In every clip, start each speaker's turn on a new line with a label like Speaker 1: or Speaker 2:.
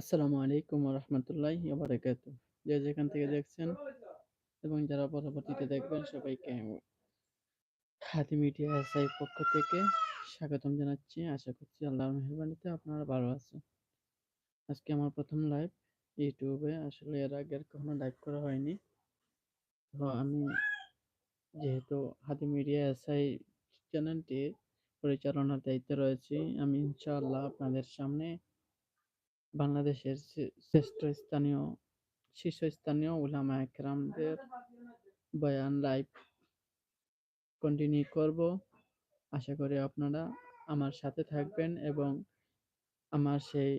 Speaker 1: আসসালামু আলাইকুম রহমতুল্লাহি বারাকাতু যে যেখান থেকে দেখছেন এবং যারা পরবর্তীতে দেখবেন সবাইকে হাতি মিডিয়া এসআই পক্ষ থেকে স্বাগতম জানাচ্ছি। আশা করছি আল্লাহর মেহরবানিতে আপনারা ভালো আছেন। আজকে আমার প্রথম লাইভ ইউটিউবে আসলে এর আগে কখনো লাইভ করা হয়নি। তো আমি যেহেতু হাতি মিডিয়া এসআই চ্যানেলটির পরিচালনার দায়িত্বে রয়েছি, আমি ইনশাআল্লাহ আপনাদের সামনে বাংলাদেশের শ্রেষ্ঠ স্থানীয়, শীর্ষস্থানীয় উলামা একরামদের বয়ান লাইভ কন্টিনিউ করব। আশা করি আপনারা আমার সাথে থাকবেন এবং আমার সেই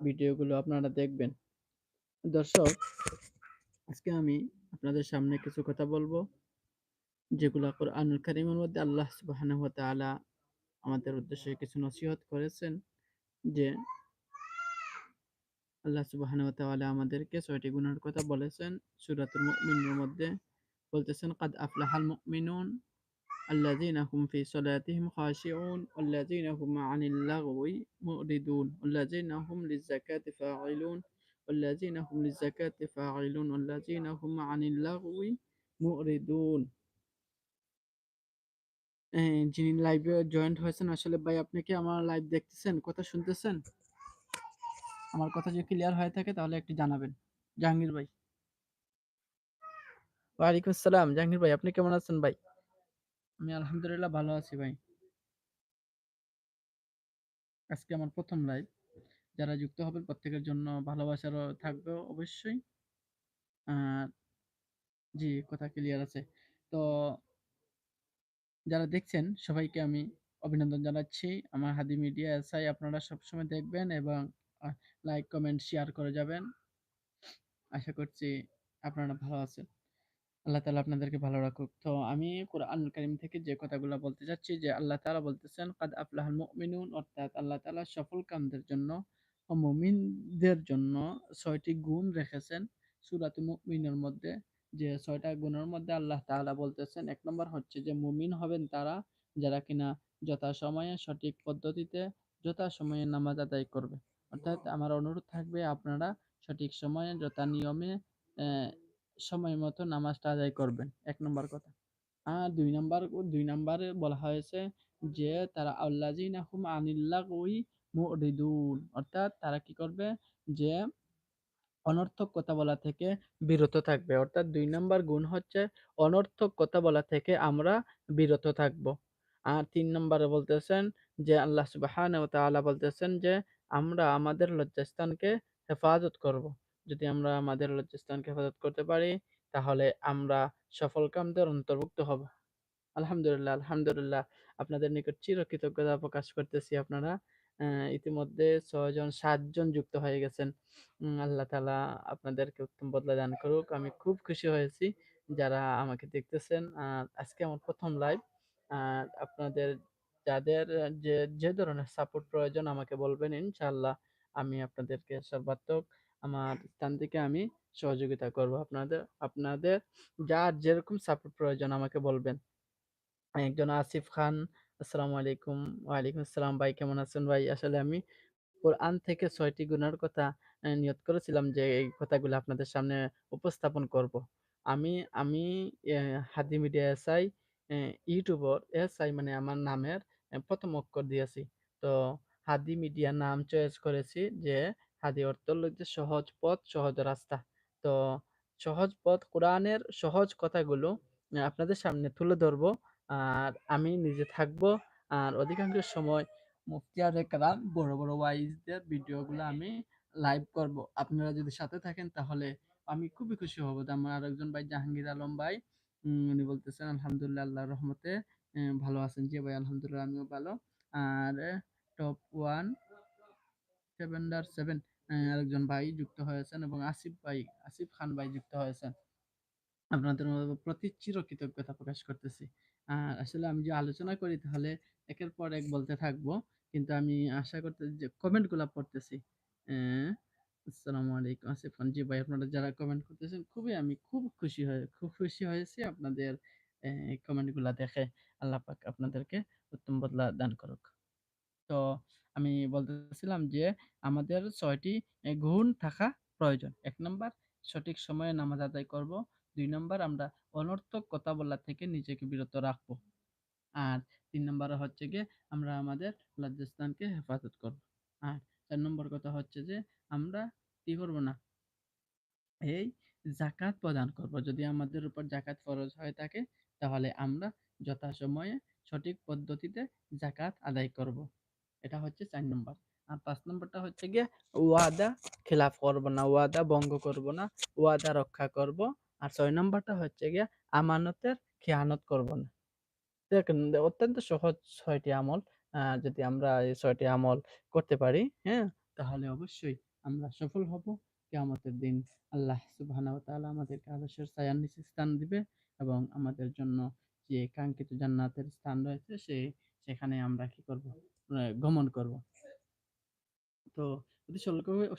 Speaker 1: ভিডিওগুলো আপনারা দেখবেন। দর্শক, আজকে আমি আপনাদের সামনে কিছু কথা বলব, যেগুলো কোরআনুল কারীমের মধ্যে আল্লাহ তাআলা আমাদের উদ্দেশ্যে কিছু নসিহত করেছেন যে আল্লাহ সুবহানাহু ওয়া তাআলা আমাদেরকে ছয়টি গুণের কথা বলেছেন সূরাতুল মুমিনের মধ্যে বলতেছেন কাদ আফলাহাল মুমিনুন الذين هم في صلاتهم خاشعون والذين هم عن اللغو معرضون والذين هم للزكاة فاعلون والذين هم للزكاة فاعلون والذين هم عن اللغو معرضون যিনি লাইভে জয়েন্ট হয়েছেন আসলে ভাই আপনি কি আমার লাইভ দেখতেছেন কথা শুনতেছেন আমার কথা যদি ক্লিয়ার হয়ে থাকে তাহলে একটু জানাবেন। জাহাঙ্গীর ভাই। ওয়ালাইকুম আসসালাম। জাহাঙ্গীর ভাই আপনি কেমন আছেন ভাই? আমি আলহামদুলিল্লাহ ভালো আছি ভাই। আজকে আমার প্রথম লাইভ যারা যুক্ত হবেন প্রত্যেকের জন্য ভালোবাসারও থাকবে অবশ্যই। জি কথা ক্লিয়ার আছে। তো যারা দেখছেন সবাইকে আমি অভিনন্দন জানাচ্ছি। আমার হাদি মিডিয়া এসআই আপনারা সবসময় দেখবেন এবং লাইক কমেন্ট শেয়ার করে যাবেন। আশা করছি আপনারা ভালো আছেন। আল্লাহ তালা আপনাদেরকে ভালো রাখুক। তো আমি কোরআন কারিম থেকে যে কথাগুলো বলতে চাচ্ছি, যে আল্লাহ তালা বলতেছেন, কাদ আফলাহাল মুমিনুন অর্থাৎ আল্লাহ তালা সফল কামদের জন্য ও মুমিনদের জন্য ছয়টি গুণ রেখেছেন সুরাত মুমিনের মধ্যে। যে ছয়টা গুণের মধ্যে আল্লাহ তাআলা বলতেছেন, এক নম্বর হচ্ছে যে মুমিন হবেন তারা যারা কিনা যথাসময়ে সঠিক পদ্ধতিতে যথাসময়ে নামাজ আদায় করবে। অর্থাৎ আমার অনুরোধ থাকবে আপনারা সঠিক সময়ে যথা নিয়মে সময় মতো নামাজটা আদায় করবেন। এক নম্বর কথা। আর দুই নম্বর দুই নম্বরে বলা হয়েছে যে তারা আল্লাজিনা হুম আনিল্লাগুই মুরিদুন। অর্থাৎ তারা কি করবে যে অনর্থক কথা বলা থেকে বিরত থাকবে। অর্থাৎ দুই নম্বর গুণ হচ্ছে অনর্থক কথা বলা থেকে আমরা বিরত থাকব। আর তিন নম্বরে বলতেছেন যে আল্লাহ তাআলা বলতেছেন যে আমরা আমাদের লজ্জাস্থানকে হেফাজত করব। যদি আমরা আমাদের লজ্জাস্থানকে হেফাজত করতে পারি, তাহলে আমরা সফলকামদের অন্তর্ভুক্ত হব। আলহামদুলিল্লাহ আলহামদুলিল্লাহ। আপনাদের নিকট চিরকৃতজ্ঞতা প্রকাশ করতেছি আপনারা। ইতিমধ্যে ছয়জন সাতজন যুক্ত হয়ে গেছেন। আল্লাহ তালা আপনাদেরকে উত্তম বদলা দান করুক। আমি খুব খুশি হয়েছি যারা আমাকে দেখতেছেন। আজকে আমার প্রথম লাইভ আপনাদের যাদের যে যে ধরনের সাপোর্ট প্রয়োজন আমাকে বলবেন, ইনশাল্লাহ আমি আপনাদেরকে সর্বাত্মক আমার স্থান থেকে আমি সহযোগিতা করব। আপনাদের আপনাদের যার যেরকম সাপোর্ট প্রয়োজন আমাকে বলবেন। একজন আসিফ খান, আসসালামু আলাইকুম। ওয়ালাইকুম আসসালাম। ভাই, কেমন আছেন ভাই? আসলে আমি কোরআন থেকে ছয়টি গুণার কথা নিয়ত করেছিলাম যে, এই কথাগুলো আপনাদের সামনে উপস্থাপন করব। আমি আমি Hadi media SI YouTuber SI মানে আমার নামের প্রথম অক্ষর দিয়েছি। তো হাদি মিডিয়া নাম চয়েস করেছি যে, হাদি অর্থ যে সহজ পথ, সহজ রাস্তা। তো সহজ পথ কোরআনের সহজ কথাগুলো আপনাদের সামনে তুলে ধরবো। আর আমি নিজে থাকব। আর অধিকাংশ সময় মুফতিয়ার একরাম বড় বড় ওয়াইজদের ভিডিওগুলো আমি লাইভ করব। আপনারা যদি সাথে থাকেন তাহলে আমি খুবই খুশি হব আমার আরেকজন ভাই জাহাঙ্গীর আলম ভাই উনি বলতেছেন, আলহামদুলিল্লাহ, আল্লাহর রহমতে ভালো আছেন জি ভাই, আলহামদুলিল্লাহ আমিও ভালো। আর টপ ওয়ান সেভেন্ডার সেভেন আরেকজন ভাই যুক্ত হয়েছেন এবং আসিফ ভাই, আসিফ খান ভাই যুক্ত হয়েছেন। আপনাদের প্রতি চিরকৃতজ্ঞতা প্রকাশ করতেছি। আর আসলে আমি যে আলোচনা করি তাহলে একের পর এক বলতে থাকব, কিন্তু আমি আশা করতে যে কমেন্টগুলা পড়তেছি। আসসালামু আলাইকুম আসিফ খান। জি ভাই, আপনারা যারা কমেন্ট করতেছেন, খুবই আমি খুব খুশি হয়ে, খুব খুশি হয়েছি আপনাদের কমেন্টগুলা দেখে আল্লাহ পাক আপনাদেরকে উত্তম বদলা দান করুক তো আমি বলতেছিলাম যে, আমাদের ছয়টি গুণ থাকা প্রয়োজন। এক নম্বর, সঠিক সময়ে নামাজ আদায় করব। দুই নম্বর, আমরা অনর্থক কথা বলা থেকে নিজেকে বিরত রাখব। আর ৩ নাম্বারে হচ্ছে গিয়ে, আমরা আমাদের লজ্জাস্থানকে হেফাজত করব। আর ৪ নম্বর কথা হচ্ছে যে, আমরা কি করব না? এই জাকাত প্রদান করব। যদি আমাদের উপর জাকাত ফরজ হয়ে থাকে তাহলে আমরা যথাসময়ে সঠিক পদ্ধতিতে জাকাত আদায় করব। এটা হচ্ছে চার নম্বর। আর পাঁচ নম্বরটা হচ্ছে গিয়ে ওয়াদা খেলাফ করব না, ওয়াদা ভঙ্গ করব না, ওয়াদা রক্ষা করব। আর ছয় নম্বরটা হচ্ছে গিয়ে আমানতের খেয়ানত করব না। অত্যন্ত সহজ ছয়টি আমল। যদি আমরা এই ছয়টি আমল করতে পারি, হ্যাঁ? তাহলে অবশ্যই আমরা সফল হব। কিয়ামতের দিন আল্লাহ সুবহানাহু ওয়া তাআলা আমাদেরকে আরশের ছায়ার নিচে স্থান দিবে এবং আমাদের জন্য যে কাঙ্ক্ষিত জান্নাতের স্থান রয়েছে সে সেখানে আমরা কি করব? গমন করব। তো অতি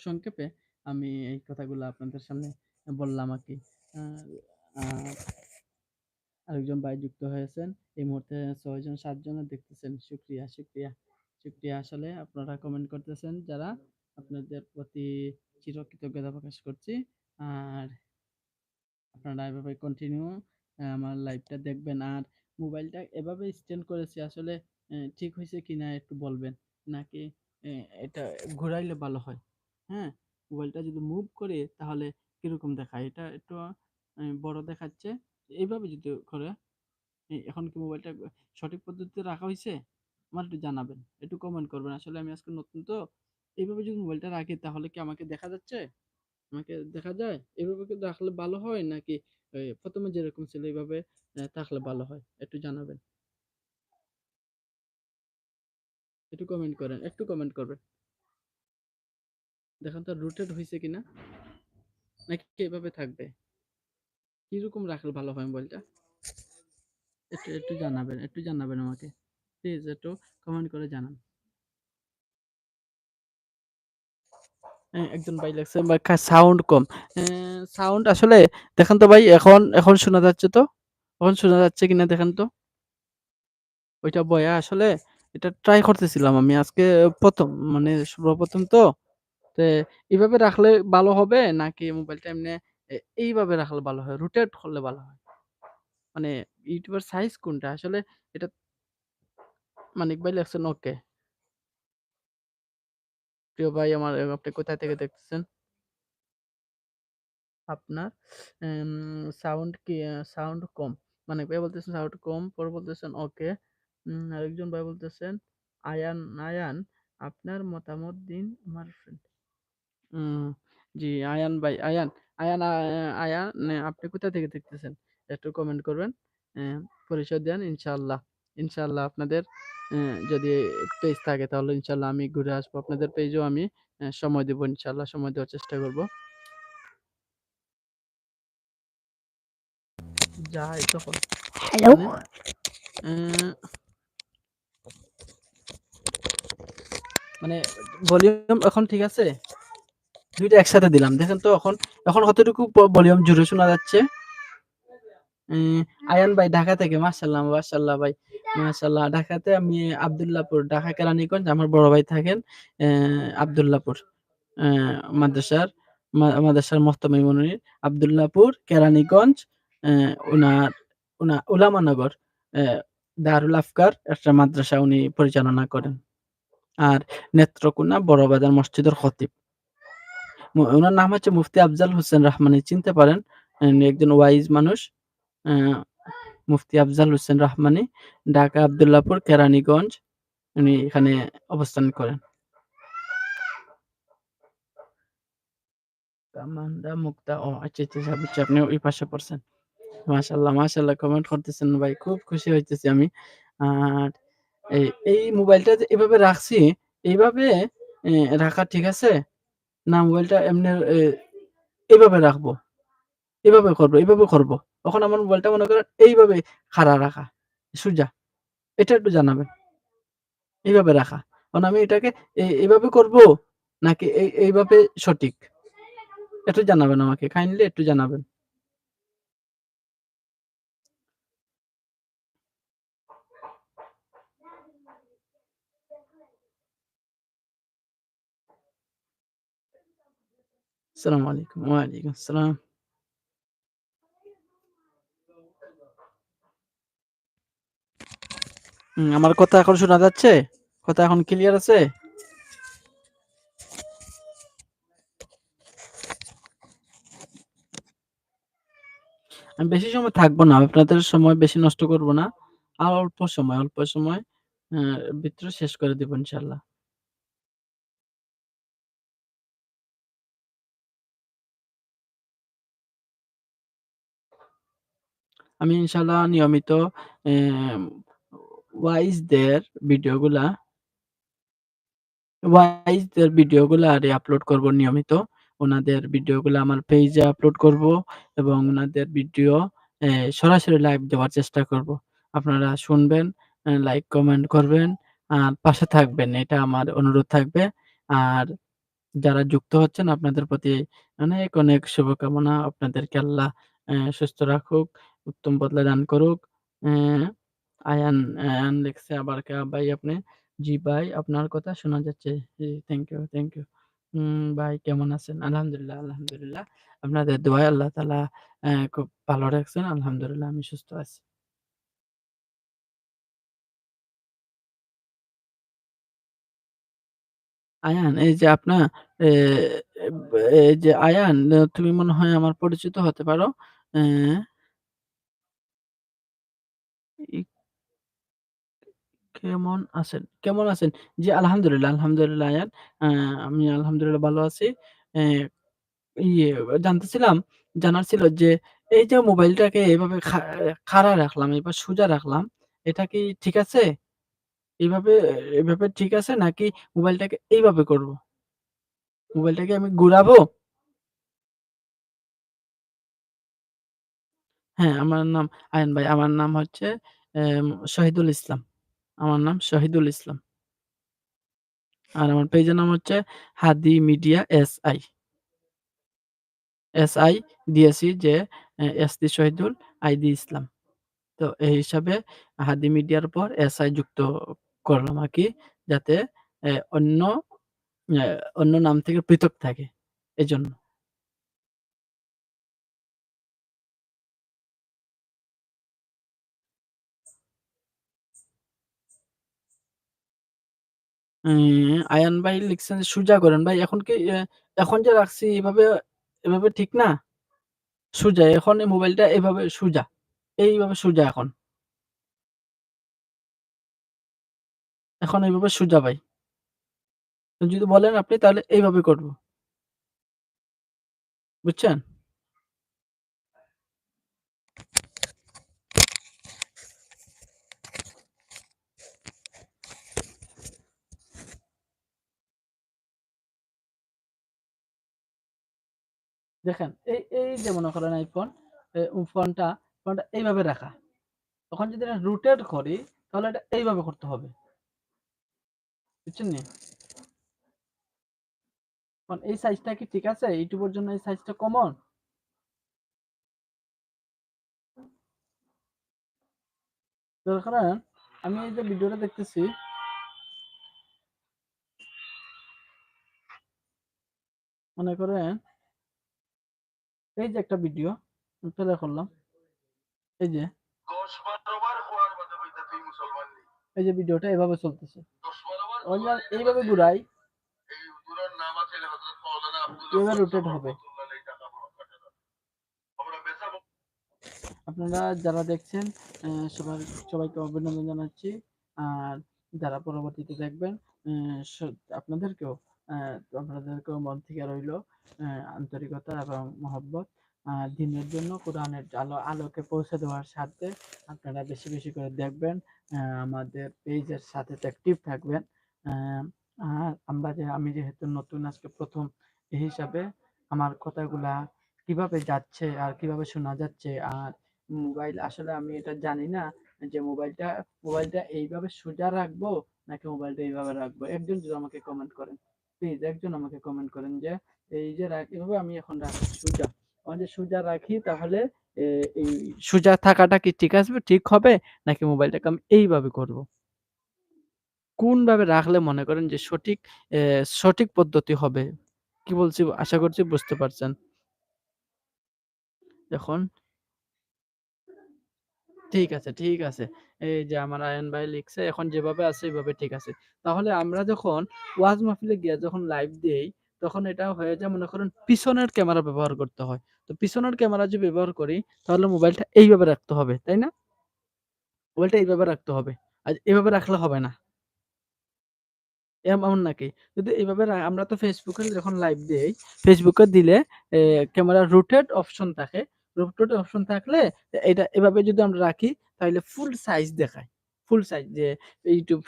Speaker 1: সংক্ষেপে আমি এই কথাগুলো আপনাদের সামনে বললাম আর কি আরেকজন ভাই যুক্ত হয়েছেন। এই মুহূর্তে ৬ জন ৭ জনও দেখতেছেন। শুকরিয়া, শুকরিয়া, শুকরিয়া। আসলে আপনারা কমেন্ট করতেছেন যারা, আপনাদের প্রতি চিরকৃতজ্ঞতা প্রকাশ করছি। আর আপনারা এভাবে কন্টিনিউ আমার লাইভটা দেখবেন। আর মোবাইলটা এভাবে স্ট্যান্ড করেছি, আসলে ঠিক হয়েছে কি না একটু বলবেন। নাকি এটা ঘোরাইলে ভালো হয়? হ্যাঁ? মোবাইলটা যদি মুভ করি, তাহলে কীরকম দেখায়? এটা একটু বড় দেখাচ্ছে। এইভাবে যদি করে এখন কি মোবাইলটা সঠিক পদ্ধতিতে রাখা হয়েছে আমার একটু জানাবেন। একটু কমেন্ট করবেন। আসলে আমি আজকে নতুন তো। এইভাবে যদি মোবাইলটা রাখি, তাহলে কি আমাকে দেখা যাচ্ছে? আমাকে দেখা যায়? এভাবে কি রাখলে ভালো হয়? নাকি প্রথমে যেরকম ছিল এভাবে এ থাকলে ভালো হয়? একটু জানাবেন। একটু কমেন্ট করেন। একটু কমেন্ট করবেন। দেখেন তো রোটেট হইছে কিনা? নাকি এভাবে থাকবে? কীরকম রাখলে ভালো হয় মোবাইলটা? একটু, একটু জানাবেন, একটু জানাবেন আমাকে। প্লিজ একটু কমেন্ট করে জানান। একজন ভাই লেখছে বা সাউন্ড কম। সাউন্ড আসলে দেখেন তো ভাই এখন, এখন শোনা যাচ্ছে তো? এখন শোনা যাচ্ছে কিনা দেখেন তো? ওইটা বয়া আসলে এটা ট্রাই করতেছিলাম আমি আজকে প্রথম মানে সর্বপ্রথম তো। এইভাবে রাখলে ভালো হবে নাকি মোবাইলটা এমনি এইভাবে রাখলে ভালো হয়? রোটেট করলে ভালো হয়? মানে ইউটিউবের সাইজ কোনটা? আসলে এটা মানিক ভাই লেখছেন ওকে। প্রিয় ভাই আমার আপনি কোথা থেকে দেখতেছেন? আপনার সাউন্ড কি সাউন্ড কম। মানিক ভাই বলতেছেন সাউন্ড কম, পরে বলতেছেন ওকে। আরেকজন ভাই বলতেছেন আয়ান আয়ান আপনার মতামত দিন আমার ফ্রেন্ড। জি আয়ান ভাই, আয়ান, আয়ান আয়ান আপনি কোথা থেকে দেখতেছেন? একটু কমেন্ট করবেন। পরিচয় দেন ইনশাআল্লাহ। ইনশাআল্লাহ আপনাদের যদি পেজ থাকে তাহলে ইনশাআল্লাহ আমি ঘুরে আসব। আপনাদের পেজেও আমি সময় দিব ইনশাআল্লাহ সময় দেওয়ার চেষ্টা করব। যাই তখন।
Speaker 2: হ্যালো।
Speaker 1: মানে মানে ভলিউম এখন ঠিক আছে? ২ টা একসাথে দিলাম। দেখেন তো এখন, এখন কতটুকু ভলিউম জুড়ে শোনা যাচ্ছে? আয়ান ভাই ঢাকা থেকে মাশাআল্লাহ, মাশাআল্লাহ ভাই। মাশাআল্লাহ ঢাকাতে আমি আব্দুল্লাহপুর, ঢাকা কেরানীগঞ্জ আমার বড় ভাই থাকেন আব্দুল্লাহপুর। মাদ্রাসার মাদ্রাসার মোহতমিম মনির আব্দুল্লাহপুর, কেরানীগঞ্জ উনার উনা উলামানগর দারুল আফকার একটা মাদ্রাসা উনি পরিচালনা করেন। আর নেত্রকোনা বড়বাজার মসজিদের খতিব। ওনার নাম হচ্ছে মুফতি আফজাল হোসেন রাহমানী চিনতে পারেন। একজন ওয়াইজ মানুষ। মুফতি আফজাল হোসেন রাহমানী, ঢাকা আব্দুল্লাহপুর, কেরানীগঞ্জ উনি এখানে অবস্থান করেন। কামান্দা মুক্তা ও আচ্ছা, আপনি ওই পাশে পড়ছেন। মাশাআল্লাহ, মাশাআল্লাহ কমেন্ট করতেছেন ভাই। খুব খুশি হইতেছি আমি। আর এই, এই মোবাইলটা এভাবে রাখছি, এইভাবে রাখা ঠিক আছে? না মোবাইলটা এমনে এ এভাবে রাখব? এভাবে করব, এভাবে করব। তখন আমার মোবাইলটা মনে করেন এইভাবে খাড়া রাখা। সুজা এটা একটু জানাবেন। এইভাবে রাখা। কারণ আমি এটাকে এইভাবে করব নাকি এইভাবে সঠিক? একটু জানাবেন আমাকে কাইন্ডলি একটু জানাবেন। السلام ওয়ালাইকুম আসসালাম। আমার কথা এখন শোনা যাচ্ছে? কথা এখন ক্লিয়ার আছে? আমি বেশি সময় থাকব না। আপনাদের সময় বেশি নষ্ট করব না। আর অল্প সময়, অল্প সময় ভিতরে শেষ করে দিব ইনশাআল্লাহ। আমি ইনশাআল্লাহ নিয়মিত ওয়াইজদের ভিডিওগুলা ওয়াইজদের ভিডিওগুলা আরে আপলোড করব নিয়মিত। উনাদের ভিডিওগুলা আমার পেইজে আপলোড করব এবং উনাদের ভিডিও সরাসরি লাইভ দেওয়ার চেষ্টা করব। আপনারা শুনবেন, লাইক, কমেন্ট করবেন, আর পাশে থাকবেন। এটা আমার অনুরোধ থাকবে। আর যারা যুক্ত হচ্ছেন আপনাদের প্রতি অনেক, অনেক শুভকামনা। আপনাদেরকে আল্লাহ সুস্থ রাখুক, উত্তম বদলা দান করুক। আয়ান আয়ান লিখছে আবার কা ভাই আপনি? জি ভাই, আপনার কথা শোনা যাচ্ছে। জি, থ্যাংক ইউ, থ্যাংক ইউ। ভাই কেমন আছেন? আলহামদুলিল্লাহ, আলহামদুলিল্লাহ। আপনাদের দোয়ায় আল্লাহ অ্যা খুব ভালো রাখছেন। আলহামদুলিল্লাহ আমি সুস্থ আছি। আয়ান এই যে আপনা এ এই যে আয়ান তুমি মনে হয় আমার পরিচিত হতে পারো। কেমন আছেন? কেমন আছেন? জি, আলহামদুলিল্লাহ, আলহামদুলিল্লাহ আয়ান। আমি আলহামদুলিল্লাহ ভালো আছি। ইয়ে জানতেছিলাম, জানার ছিল যে এই যে মোবাইলটাকে এভাবে খাড়া রাখলাম, এবার সোজা রাখলাম, এটা কি ঠিক আছে? এভাবে এভাবে ঠিক আছে নাকি মোবাইলটাকে এইভাবে করব? মোবাইলটাকে আমি ঘুরাবো? হ্যাঁ, আমার নাম আয়ন ভাই। আমার নাম হচ্ছে শহীদুল ইসলাম। আমার নাম শহীদুল ইসলাম। আর আমার পেজের নাম হচ্ছে হাদি মিডিয়া এসআই। এসআই দিয়েছি যে এস দিয়ে শহীদুল, আই দিয়ে ইসলাম। তো এই হিসাবে হাদি মিডিয়ার পর এস আই যুক্ত করলাম আর কি যাতে অন্য অন্য নাম থেকে পৃথক থাকে। এজন্য। উম আয়ান ভাই লিখছেন সোজা করেন। ভাই এখন কি এখন যে রাখছি এভাবে, এভাবে ঠিক না? সোজা। এখন এই মোবাইলটা এভাবে সোজা। এইভাবে সোজা এখন। এখন এইভাবে সোজা ভাই। যদি বলেন আপনি তাহলে এইভাবে করব। বুঝছেন? দেখেন এই, এই যে মনে করেন iPhone, এ উ ফোনটা, ফোনটা এইভাবে রাখা। তখন যদি এটা রোটেট করি তাহলে এটা এইভাবে করতে হবে। বুঝছেন? এই সাইজটা কি ঠিক আছে? এর জন্য এই সাইজটা কমন? মনে করেন আমি এই যে ভিডিওটা দেখতেছি মনে করেন এই যে একটা ভিডিও প্লে করলাম। এই যে ১০-১২ বার খোয়ার মধ্যে বইতা তুই মুসলমান নি। এই যে ভিডিওটা এভাবে চলতেছে। ১০-১২ বার ওই যে এইভাবে ঘুরাই এভাবে রোটেট হবে। আপনারা যারা দেখছেন সবাই সবাইকে অভিনন্দন জানাচ্ছি। আর যারা পরবর্তীতে দেখবেন আপনাদেরকেও আপনাদেরকেও মন থেকে রইল আন্তরিকতা এবং মহব্বত। দিনের জন্য কোরআনের আলো আলোকে পৌঁছে দেওয়ার স্বার্থে আপনারা বেশি, বেশি করে দেখবেন। আমাদের পেজের সাথে অ্যাক্টিভ থাকবেন। আর আমরা যে আমি যেহেতু নতুন আজকে প্রথম এই হিসাবে আমার কথাগুলা কীভাবে যাচ্ছে আর কীভাবে শোনা যাচ্ছে আর মোবাইল আসলে আমি এটা জানি না যে মোবাইলটা মোবাইলটা এইভাবে সোজা রাখব নাকি মোবাইলটা এইভাবে রাখব। একজন যদি আমাকে কমেন্ট করেন। প্লিজ একজন আমাকে কমেন্ট করেন যে এই যে এভাবে আমি এখন রাখছি সোজা। আমি যদি সোজা রাখি তাহলে এই সোজা থাকাটা কি ঠিক আসবে ঠিক হবে? নাকি মোবাইলটাকে আমি এইভাবে করব? কোনভাবে রাখলে মনে করেন যে সঠিক সঠিক পদ্ধতি হবে? কি বলছি আশা করছি বুঝতে পারছেন। এখন ঠিক আছে, ঠিক আছে। এই যে আমার আয়ান ভাই লিখছে এখন যেভাবে আছে এভাবে ঠিক আছে। তাহলে আমরা যখন ওয়াজ মাহফিলে গিয়ে যখন লাইভ দেই, তখন এটা হয়ে যায় মনে করেন পিছনের ক্যামেরা ব্যবহার করতে হয়। তো পিছনের ক্যামেরা যদি ব্যবহার করি তাহলে মোবাইলটা এইভাবে রাখতে হবে, তাই না? মোবাইলটা এইভাবে রাখতে হবে। আর এভাবে রাখলে হবে না। এমন নাকি? যদি এভাবে রা আমরা তো ফেসবুকে যখন লাইভ দেই, ফেসবুকে দিলে ক্যামেরা রোটেট অপশন থাকে। রোটেট অপশন থাকলে এটা এভাবে যদি আমরা রাখি তাহলে ফুল সাইজ দেখায়। ফুল সাইজ যে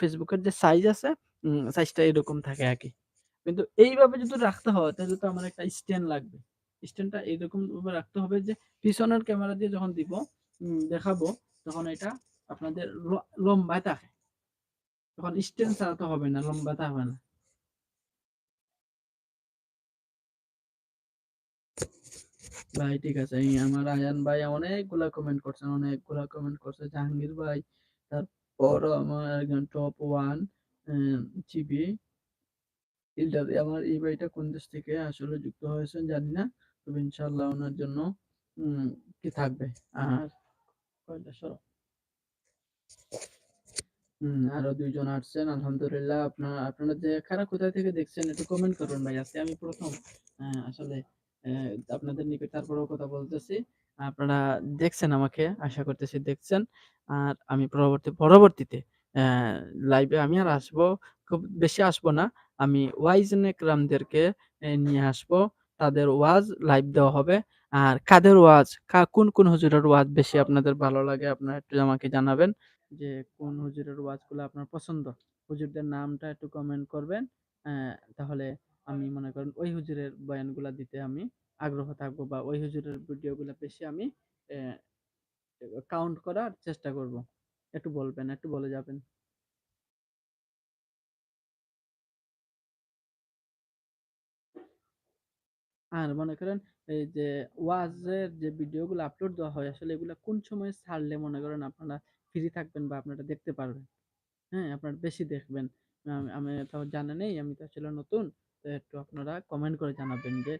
Speaker 1: Facebook এর যে সাইজ আছে সাইজটা এরকম থাকে আরকি। কিন্তু এইভাবে যদি রাখতে হয় তাহলে তো আমার একটা স্ট্যান্ড লাগবে। স্ট্যান্ডটা এরকম ভাবে রাখতে হবে যে পিছনের ক্যামেরা দিয়ে যখন দিব দেখাবো তখন এটা আপনাদের লম্বায় থাকে। তখন স্ট্যান্ড ছাড়া তো হবে না, লম্বাতে হবে না। ভাই ঠিক আছে। আমার আয়ান ভাই অনেকগুলা কমেন্ট করছেন, অনেকগুলা কমেন্ট করছে। জাহাঙ্গীর ভাই, তারপর আমার একজন টপ 1 অ্যা জিবি ইল্ডার আমার এই ভাইটা কোন দেশ থেকে আসলে যুক্ত হয়েছেন জানি না। তবে ইনশাআল্লাহ ওনার জন্য কি থাকবে। আর কয়টা আরও ২ জন আসছেন। আলহামদুলিল্লাহ আপনা আপনারা যে খারাপ কোথা থেকে দেখছেন একটু কমেন্ট করবেন ভাই। আজকে আমি ১ম আ আসলে আপনাদের নিকট তারপরেও কথা বলতেছি। আপনারা দেখছেন আমাকে, আশা করতেছি দেখছেন। আর আমি পরবর্তী পরবর্তীতে লাইভে আমি আর আসব, খুব বেশি আসব না। আমি ওয়াইজ নেকরামদেরকে নিয়ে আসব। তাদের ওয়াজ লাইভ দেওয়া হবে। আর কাদের ওয়াজ, কা কোন, কোন হুজুরের ওয়াজ বেশি আপনাদের ভালো লাগে আপনারা একটু আমাকে জানাবেন। যে কোন হুজুরের ওয়াজগুলো আপনার পছন্দ। হুজুরদের নামটা একটু কমেন্ট করবেন। তাহলে আমি মনে করেন ওই হুজুরের বয়ানগুলা দিতে আমি আগ্রহ থাকব বা ওই হুজুরের ভিডিওগুলা বেশি আমি কাউন্ট করার চেষ্টা করব। একটু বলবেন, একটু বলে যাবেন। আর মনে করেন এই যে ওয়াজের যে ভিডিওগুলো আপলোড দেওয়া হয় আসলে এগুলো কোন সময় ছাড়লে মনে করেন আপনারা ফ্রি থাকবেন বা আপনারা দেখতে পারবেন? হ্যাঁ, আপনারা বেশি দেখবেন। আমি তো জানা নেই, আমি তো আসলে নতুন। একটু আপনারা কমেন্ট করে জানাবেন যে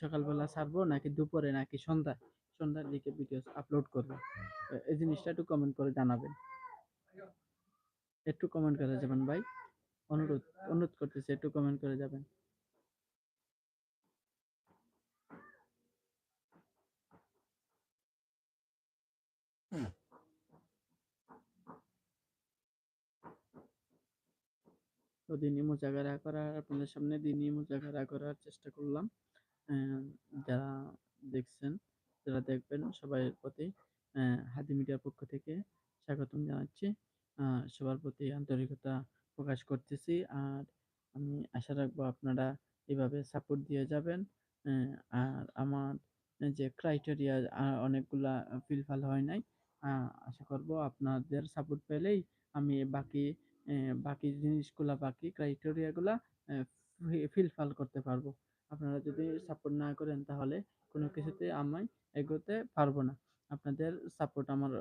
Speaker 1: সকালবেলা ছাড়বো নাকি দুপুরে নাকি সন্ধ্যা সন্ধ্যার দিকে ভিডিও আপলোড করব। এই জিনিসটা একটু কমেন্ট করে জানাবেন। একটু কমেন্ট করে যাবেন ভাই। অনুরোধ, অনুরোধ করতেছি একটু কমেন্ট করে যাবেন। তো দিনই মুজাকারা করার আপনাদের সামনে দিনই মুজাকারা করার চেষ্টা করলাম। যারা দেখছেন, যারা দেখবেন সবাইয়ের প্রতি হাদি মিডিয়ার পক্ষ থেকে স্বাগতম জানাচ্ছি। সবার প্রতি আন্তরিকতা প্রকাশ করতেছি। আর আমি আশা রাখব আপনারা এভাবে সাপোর্ট দিয়ে যাবেন। আর আমার যে ক্রাইটেরিয়া অনেকগুলা ফিলফাল হয় নাই। আশা করব আপনাদের সাপোর্ট পেলেই আমি বাকি বাকি জিনিসগুলা বাকি ক্রাইটেরিয়া গুলা অ্যা ফি ফিলফাল করতে পারব। আপনারা যদি সাপোর্ট না করেন তাহলে কোনো কিছুতে আমি এগোতে পারব না। আপনাদের সাপোর্ট আমার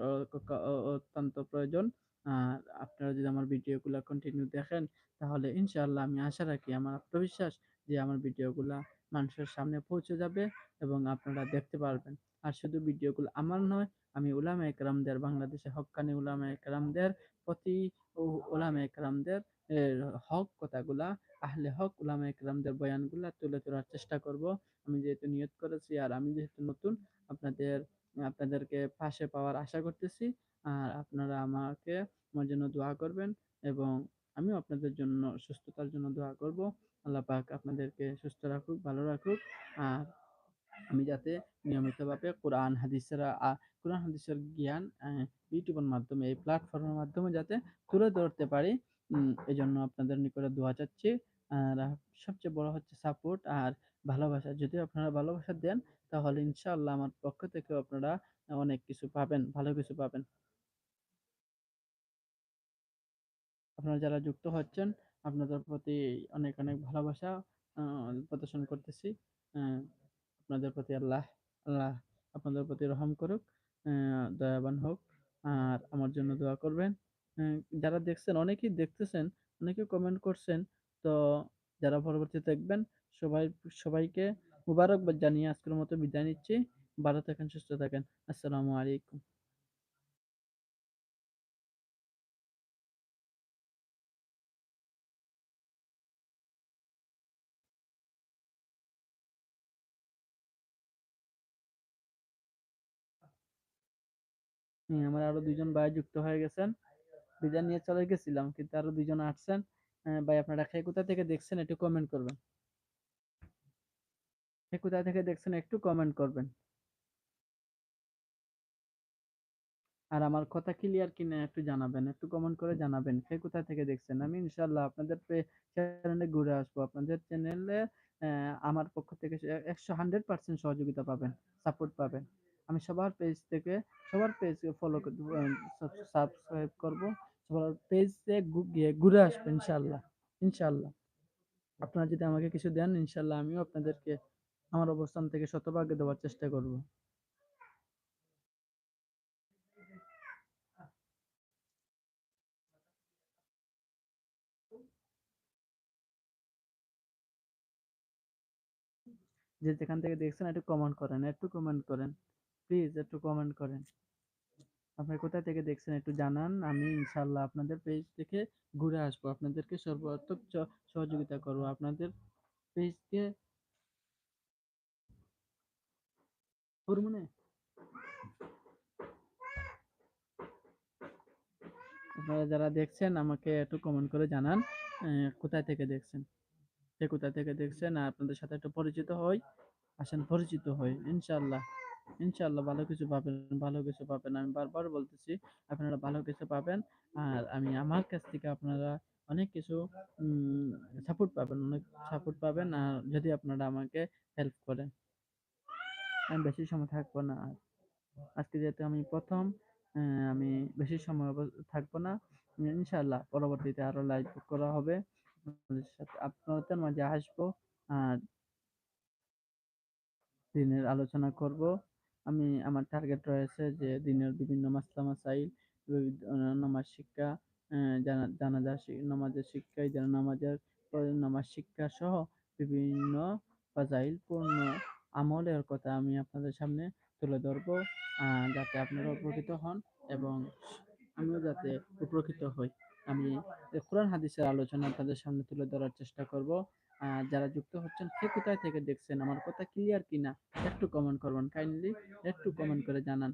Speaker 1: অত্যন্ত প্রয়োজন। আর আপনারা যদি আমার ভিডিওগুলা কন্টিনিউ দেখেন তাহলে ইনশাআল্লাহ আমি আশা রাখি, আমার আত্মবিশ্বাস যে আমার ভিডিওগুলা মানুষের সামনে পৌঁছে যাবে এবং আপনারা দেখতে পারবেন। আর শুধু ভিডিওগুলো আমার নয়, আমি উলামায়ে একরামদের বাংলাদেশে হক্কানি উলামায়ে একরামদের প্রতি উ উলামায়ে কেরামদের এর হক কথাগুলা আহলে হক উলামায়ে একরামদের বয়ানগুলা তুলে ধরার চেষ্টা করব। আমি যেহেতু নিয়ত করেছি আর আমি যেহেতু নতুন আপনাদের আপনাদেরকে পাশে পাওয়ার আশা করতেছি। আর আপনারা আমাকে আমার জন্য দোয়া করবেন এবং আমিও আপনাদের জন্য সুস্থতার জন্য দোয়া করব। আল্লাহ পাক আপনাদেরকে সুস্থ রাখুক, ভালো রাখুক। আর আমি যাতে নিয়মিতভাবে কোরআন হাদিসের কোরআন হাদিসের জ্ঞান ইউটিউবের মাধ্যমে এই প্ল্যাটফর্মের মাধ্যমে যাতে তুলে ধরতে পারি এই জন্য আপনাদের নিকটে দোয়া চাচ্ছি। আর সবচেয়ে বড় হচ্ছে সাপোর্ট আর ভালোবাসা। যদি আপনারা ভালোবাসা দেন তাহলে ইনশাআল্লাহ আমার পক্ষ থেকেও আপনারা অনেক কিছু পাবেন, ভালো কিছু পাবেন। আপনারা যারা যুক্ত হচ্ছেন আপনাদের প্রতি অনেক, অনেক ভালোবাসা প্রদর্শন করতেছি। আপনাদের প্রতি আল্লাহ আল্লাহ আপনাদের প্রতি রহম করুক, দয়াবান হোক। আর আমার জন্য দোয়া করবেন। যারা দেখছেন অনেকেই দেখতেছেন, অনেকে কমেন্ট করছেন। তো যারা পরবর্তী দেখবেন সবাই সবাইকে মুবারকবাদ জানিয়ে আজকের মতো বিদায় নিচ্ছি ভালো থাকেন সুস্থ থাকেন আসসালামু আলাইকুম আমার আরও দুইজন ভাই যুক্ত হয়ে গেছেন। বিদায় নিয়ে চলে গেছিলাম, কিন্তু আরও দুইজন আসছেন। ভাই, আপনারা কে কোথা থেকে দেখছেন একটু কমেন্ট করবেন। কে কোথা থেকে দেখছেন একটু কমেন্ট করবেন। আর আমার কথা ক্লিয়ার কিনা একটু জানাবেন, একটু কমেন্ট করে জানাবেন কে কোথা থেকে দেখছেন? আমি ইনশাল্লাহ আপনাদের চ্যানেলে ঘুরে আসব। আপনাদের চ্যানেলে আমার পক্ষ থেকে একশো হান্ড্রেড পার্সেন্ট সহযোগিতা পাবেন সাপোর্ট পাবেন। আমি সবার পেজ থেকে সবার পেজ ফলো সাবস্ক্রাইব করব। সবার পেজে গিয়ে ঘুরে আসব ইনশাল্লাহ ইনশাল্লাহ। আপনারা যদি আমাকে কিছু দেন ইনশাল্লাহ আমিও আপনাদেরকে আমার অবস্থান থেকে শতভাগে দেওয়ার চেষ্টা করব। যে যেখান থেকে দেখছেন একটু কমেন্ট করেন একটু কমেন্ট করেন। প্লিজ একটু কমেন্ট করেন। আপনি কোথা থেকে দেখছেন একটু জানান, আমি ইনশাল্লাহ আপনাদের পেজ থেকে ঘুরে আসব। আপনাদেরকে সর্বাত্মক সহযোগিতা করব। আপনাদের পেজকে হরমোনে আপনারা যারা দেখছেন, আমাকে একটু কমেন্ট করে জানান কোথায় থেকে দেখছেন? কে কোথা থেকে দেখছেন? আপনাদের সাথে একটু পরিচিত হই, আসেন পরিচিত হই ইনশাল্লাহ ইনশাল্লাহ ভালো কিছু পাবেন, ভালো কিছু পাবেন। আমি বারবার বলতেছি, আপনারা ভালো কিছু পাবেন আর আমি আমার কাছ থেকে আপনারা অনেক কিছু সাপোর্ট পাবেন, অনেক সাপোর্ট পাবেন আর যদি আপনারা আমাকে হেল্প করেন। আমি বেশি সময় থাকব না আর। আজকে যেহেতু আমি প্রথম আমি বেশি সময় থাকব না। ইনশাল্লাহ পরবর্তীতে আরও লাইভ করা হবে। আপনাদের সাথে, আপনাদের মাঝে আসব আর দিনের আলোচনা করব। আমি আমার টার্গেট রয়েছে যে দিনের বিভিন্ন মাসলা মাসাইল নামাজ শিক্ষা জানাজা নামাজের শিক্ষা যেন নামাজের নামাজ শিক্ষা সহ বিভিন্ন ফাজাইল পূর্ণ আমলের কথা আমি আপনাদের সামনে তুলে ধরবো যাতে আপনারা উপকৃত হন এবং আমিও যাতে উপকৃত হই। আমি কোরআন, হাদিসের আলোচনা আপনাদের সামনে তুলে ধরার চেষ্টা করব। যারা যুক্ত হচ্ছেন কে কোথায় থেকে দেখছেন? আমার কথা ক্লিয়ার কিনা? একটু কমেন্ট করবেন। কাইন্ডলি একটু কমেন্ট করে জানান।